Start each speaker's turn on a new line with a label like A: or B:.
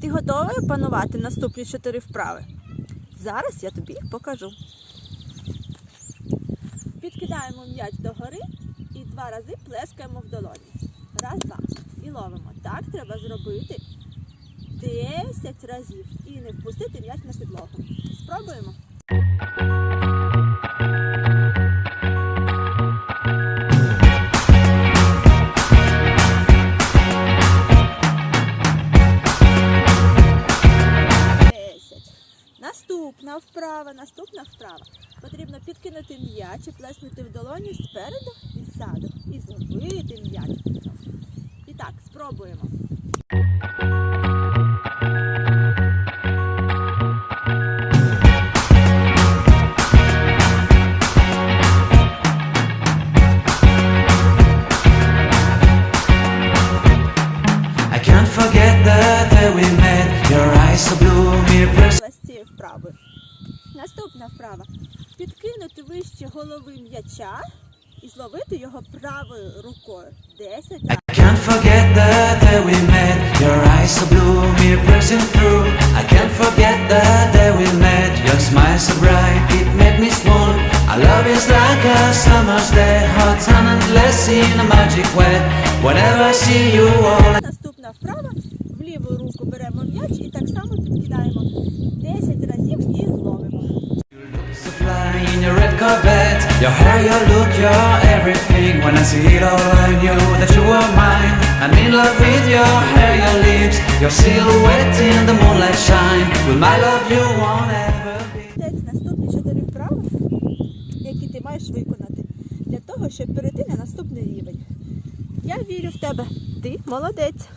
A: Ти готовий опанувати наступні чотири вправи? Зараз я тобі їх покажу. Підкидаємо м'яч догори і два рази плескаємо в долоні. Раз, два. І ловимо. Так треба зробити 10 разів. І не впустити м'яч на підлогу. Спробуємо. Наступна вправа, наступна вправа. Потрібно підкинути м'яч і плеснути в долоні спереду і ззаду. І зловити м'яч. І так, спробуємо. Цієї вправи. Наступна вправа. Підкинути вище голови м'яча і зловити його правою рукою. 10 разів.
B: I can't forget the day we met. Your eyes so blue, me pressing through. I can't forget the day we met. Your smile so bright, it made me swoon. Our love is like a summer's day, hot and endless in a magic way. Whenever I see you, all
A: Наступна вправа. Ліву руку беремо м'яч і так само підкидаємо 10 разів і зловимо.
B: In your red Corvette Your hair, your look, your everything When I see it all I knew that you were mine I'm in love with your hair, your lips Your silhouette in the moonlight shine With my love you won't ever be
A: наступні 4 вправи, які ти маєш виконати для того, щоб перейти на наступний рівень. Я вірю в тебе. Ти молодець.